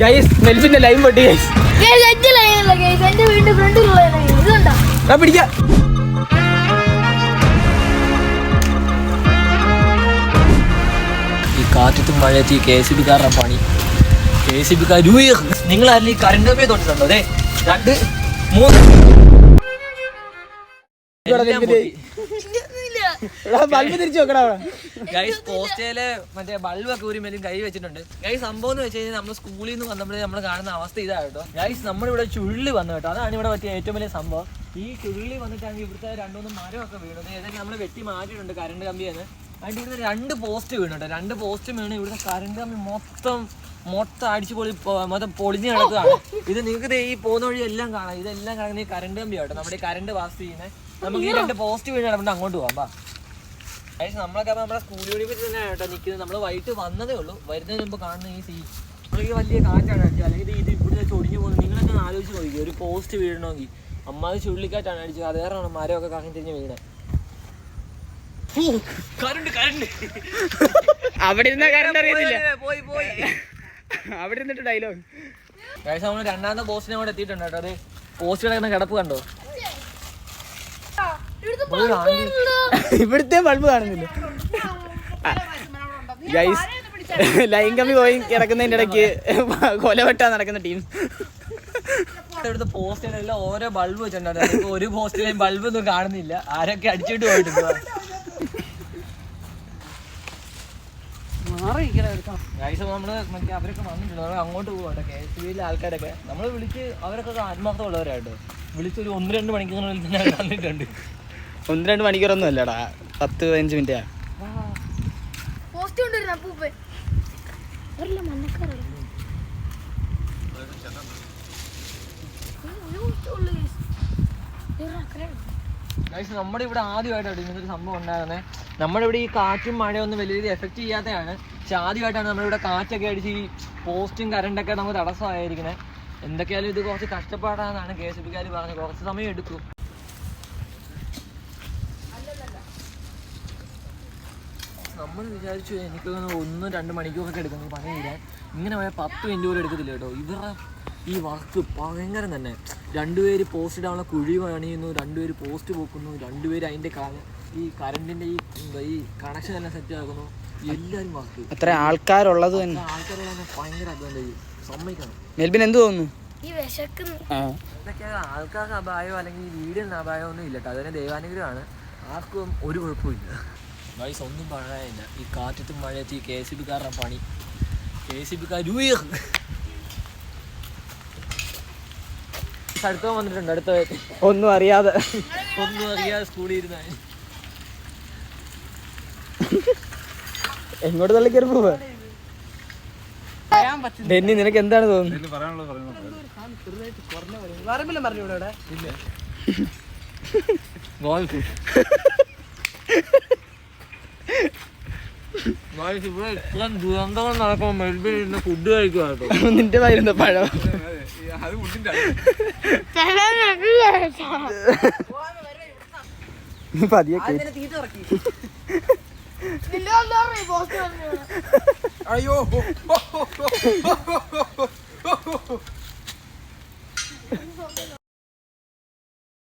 Guys മെൽബിന്റെ line പൊട്ടി guys പിടിക്കാം. ഈ കാറ്റത്തും മഴയത്ത് ഈ കെ എസ് ബി കാരുടെ പണി. കെ എസ് ബി കാർ നിങ്ങൾ ആരും ഈ കറണ്ട് കമ്പി തൊട്ടിട്ടുണ്ടോ? അതെ രണ്ട് മൂന്ന്. ബൾബ് തിരിച്ചു വെക്കടാ. ഗൈസ് പോസ്റ്റേൽ മറ്റേ ബൾബൊക്കെ ഒരു മേലും കൈ വെച്ചിട്ടുണ്ട്. ഗൈസ് സംഭവം എന്ന് വെച്ച് കഴിഞ്ഞാൽ നമ്മൾ സ്കൂളിൽ നിന്ന് വന്നപ്പോഴേ നമ്മൾ കാണുന്ന അവസ്ഥ ഇതാ കേട്ടോ. ഗൈസ് നമ്മളിവിടെ ചുള്ളി വന്നു കേട്ടോ. അതാണ് ഇവിടെ പറ്റിയ ഏറ്റവും വലിയ സംഭവം. ഈ ചുരുളി വന്നിട്ടാണെങ്കിൽ ഇവിടുത്തെ രണ്ടുമൂന്ന് മരമൊക്കെ വീണത്. ഏതായാലും നമ്മൾ വെട്ടി മാറ്റിയിട്ടുണ്ട് കറണ്ട് കമ്പിയെന്ന് അതിന്റെ ഇവിടുന്ന് രണ്ട് പോസ്റ്റ് വീണുണ്ട് രണ്ട് പോസ്റ്റ് വീണ് ഇവിടുത്തെ കറണ്ട് കമ്പി മൊത്തം മൊത്തം അടിച്ച് പൊളി മൊത്തം പൊളിഞ്ഞ് കിടക്കുകയാണ്. ഇത് നിങ്ങൾക്ക് ഈ പോകുന്ന വഴി എല്ലാം കാണാം. ഇതെല്ലാം കാണുന്ന ഈ കറണ്ട് കമ്പി ആട്ടോ നമ്മുടെ ഈ കറണ്ട് പാസ് ചെയ്യുന്നത് നമുക്ക് ഈ രണ്ട് പോസ്റ്റ് വീണ് കിടപ്പുണ്ട്. അങ്ങോട്ട് പോകാം പാ അതായത് നമ്മളൊക്കെ നമ്മുടെ സ്കൂൾ വഴി പറ്റി തന്നെ കേട്ടോ നിൽക്കുന്നത്. നമ്മൾ വൈകിട്ട് വന്നതേ ഉള്ളൂ. വരുന്നതിന് മുമ്പ് കാണുന്ന ഈ സീ ഈ വലിയ കാറ്റാണ് അടിച്ചത് അല്ലെങ്കിൽ ഇത് ഇവിടുന്ന് ചൊടിഞ്ഞു പോകുന്നത്. നിങ്ങളൊക്കെ ആലോചിച്ച് നോക്കി ഒരു പോസ്റ്റ് വീഴണമെങ്കിൽ. അമ്മാതി ചുഴലിക്കാറ്റാണ് അടിച്ചത്. അത് കാരണം മരമൊക്കെ കറങ്ങി തിരിഞ്ഞ് വീണേ. Current current. അവിടെ ഇരുന്ന കറണ്ട് അറിയത്തില്ല. പോയി പോയി അവിടെ ഇരുന്നിട്ട് ഡയലോഗ് ഗൈസ് നമ്മൾ രണ്ടാമത്തെ പോസ്റ്റിനെ അവിടെ എത്തിയിട്ടുണ്ട് കേട്ടോ. അത് പോസ്റ്റ് കിടക്കുന്ന കിടപ്പ് കണ്ടോ? ഇവിടുത്തെ ബൾബ് കാണുന്നില്ല. ഗൈസ് ലൈൻ കമ്പി പോയി കിടക്കുന്നതിന്റെ ഇടയ്ക്ക് കൊലവെട്ടാൻ നടക്കുന്ന ടീം. ഇവിടുത്തെ പോസ്റ്റിലെല്ലാം ഓരോ ബൾബ് വെച്ചിട്ടുണ്ടായിരുന്നു. ഒരു പോസ്റ്റിലെയും ബൾബ് ഒന്നും കാണുന്നില്ല. ആരൊക്കെ അടിച്ചിട്ട് പോയിട്ടുണ്ട് ഗൈസ് നമ്മൾ മറ്റേ അവരൊക്കെ വന്നിട്ടുണ്ട്. നമ്മൾ അങ്ങോട്ട് പോകട്ടെ കെ എസ് ബിയിലെ ആൾക്കാരൊക്കെ. നമ്മൾ വിളിച്ച് അവരൊക്കെ ആത്മാർത്ഥം ഉള്ളവരാട്ടോ വിളിച്ച് ഒരു ഒന്ന് രണ്ട് മണിക്കൂറിനുള്ളിൽ തന്നെ അവർ വന്നിട്ടുണ്ട്. ഒന്ന് രണ്ട് മണിക്കൂറൊന്നും അല്ലടാ. പത്ത് പതിനഞ്ച് മിനിറ്റാ. പോസ്റ്റ് കൊണ്ടുവരുന്ന അപ്പൂപ്പൻ. വരില്ല മണ്ണക്കാരല്ല ഗൈസ് നമ്മുടെ ഇവിടെ ആദ്യമായിട്ടാണ് ഇങ്ങനത്തെ ഒരു സംഭവം ഉണ്ടായിരുന്നത് നമ്മുടെ ഇവിടെ ഈ കാറ്റും മഴയൊന്നും വലിയ രീതിയിൽ എഫക്റ്റ് ചെയ്യാത്തതാണ്. പക്ഷെ ആദ്യമായിട്ടാണ് നമ്മളിവിടെ കാറ്റൊക്കെ അടിച്ച് ഈ പോസ്റ്റും കറണ്ടൊക്കെ നമുക്ക് തടസ്സമായിരിക്കുന്നത് എന്തൊക്കെയാലും ഇത് കുറച്ച് കഷ്ടപ്പാടാണെന്നാണ് കെ എസ് ബിക്കാർ പറഞ്ഞത്. കുറച്ച് സമയം എടുക്കും. നമ്മൾ വിചാരിച്ചു എനിക്ക് ഒന്നും രണ്ട് മണിക്കൂറൊക്കെ എടുക്കുന്നു പണി ഇങ്ങനെ പോയാൽ പത്ത് മിനിറ്റ് പോലും എടുക്കത്തില്ല കേട്ടോ. ഇവരുടെ ഈ വർക്ക് ഭയങ്കരം തന്നെ. രണ്ടുപേര് പോസ്റ്റ് ഇടാനുള്ള കുഴി പണിയുന്നു രണ്ടുപേര് പോസ്റ്റ് പോക്കുന്നു രണ്ടുപേര് അതിന്റെ ഈ കറണ്ടിന്റെ ഈ എന്താ ഈ കണക്ഷൻ തന്നെ സെറ്റ് ആക്കുന്നു. എല്ലാവരും വർക്ക് അത്ര ആൾക്കാരുള്ളത് തന്നെ. ആൾക്കാരുള്ളത് തന്നെ ഭയങ്കര അഡ്വാന്റേജ് സമ്മതിക്കണം. മെൽബിൻ എന്ത് തോന്നുന്നു? ഈ വിശക്കുന്നു. ഇതൊക്കെ ആൾക്കാർക്ക് അപായോ അല്ലെങ്കിൽ ഈ വീടിന് അപായോ ഒന്നും ഇല്ല കേട്ടോ. അതിന് ദൈവാനുഗ്രഹമാണ്. ആർക്കും ഒരു കുഴപ്പമില്ല വയസ്സ് ഒന്നും പറയാനില്ല. ഈ കാറ്റത്തും മഴയത്തും ഈ കെ സി ബിക്കാരുടെ പണി. കെ സി ബിക്കാർ അടുത്ത വന്നിട്ടുണ്ട് അടുത്ത ഒന്നും അറിയാതെ. ഒന്നും അറിയാതെ സ്കൂളിൽ ഇരുന്ന. എങ്ങോട്ട് തള്ളി കയറി പോവാ ഡെന്നി നിനക്ക് എന്താണ് തോന്നുന്നത്? ഇവിടെ ഇത്രയും ദുരന്തങ്ങൾ നടക്കുമ്പോൾ മെൽബിൽ ഇരുന്ന് ഫുഡ് കഴിക്കുക കേട്ടോ. നിന്റെ വായിരുന്ന പഴം. നീ പതിയെ അയ്യോ